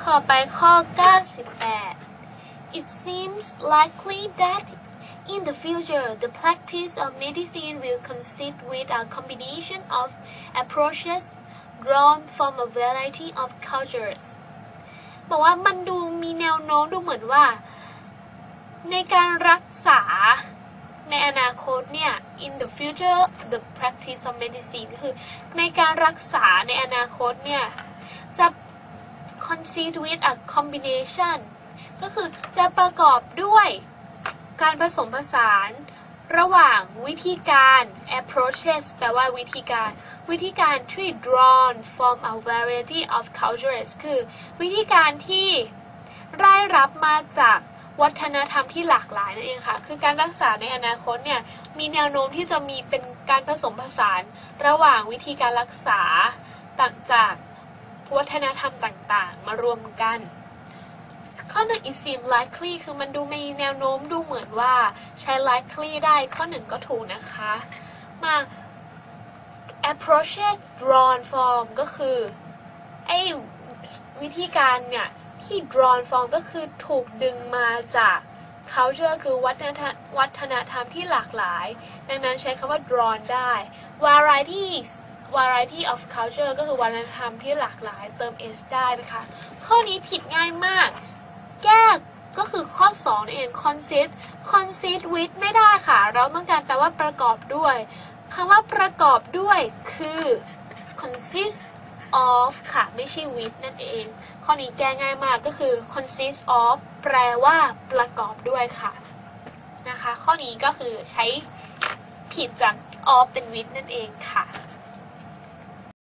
ต่อไปข้อ 98 It seems likely that in the future the practice of medicine will consist with a combination of approaches drawn from a variety of cultures บอกว่ามันดูมีแนวโน้มดูเหมือนว่า ในการรักษาในอนาคตเนี่ย in the future the practice of medicine คือในการรักษาในอนาคตเนี่ย consist with a combination ก็คือจะประกอบด้วยการผสมผสานระหว่างวิธีการ approaches แปลว่าวิธีการ วิธีการที่ drawn from a variety of cultures คือ วิธีการที่ได้รับมาจากวัฒนธรรมที่หลากหลายนั่นเองค่ะ คือการรักษาในอนาคตเนี่ย มีแนวโน้มที่จะมีเป็นการผสมผสานระหว่างวิธีการรักษาต่างจาก วัฒนธรรมต่างๆ มารวมกัน ข้อหนึ่ง it seem likely คือมันดูมีแนวโน้มดูเหมือนว่าใช้ likely ได้ข้อหนึ่งก็ถูกนะคะ มา approaches drawn from ก็คือไอ้วิธีการเนี่ย ที่ drawn from ก็คือถูกดึงมาจาก culture คือวัฒนธรรมวัฒนธรรมที่หลากหลาย ดังนั้นใช้คำว่า drawn ได้ variety variety of culture ก็คือวัฒนธรรมที่หลากหลายเติม s ได้นะคะ ข้อนี้ผิดง่ายมาก แก้ก็คือข้อ2นั่นเอง consist consist with ไม่ได้ค่ะ เราต้องการแปลว่าประกอบด้วยคำว่าประกอบด้วยคือ consist of ค่ะ ไม่ใช่ with นั่นเอง ข้อนี้แก้ง่ายมากก็คือ consist of แปลว่าประกอบด้วยค่ะนะคะ ข้อนี้ก็คือใช้ผิดจาก of เป็น with นั่นเองค่ะ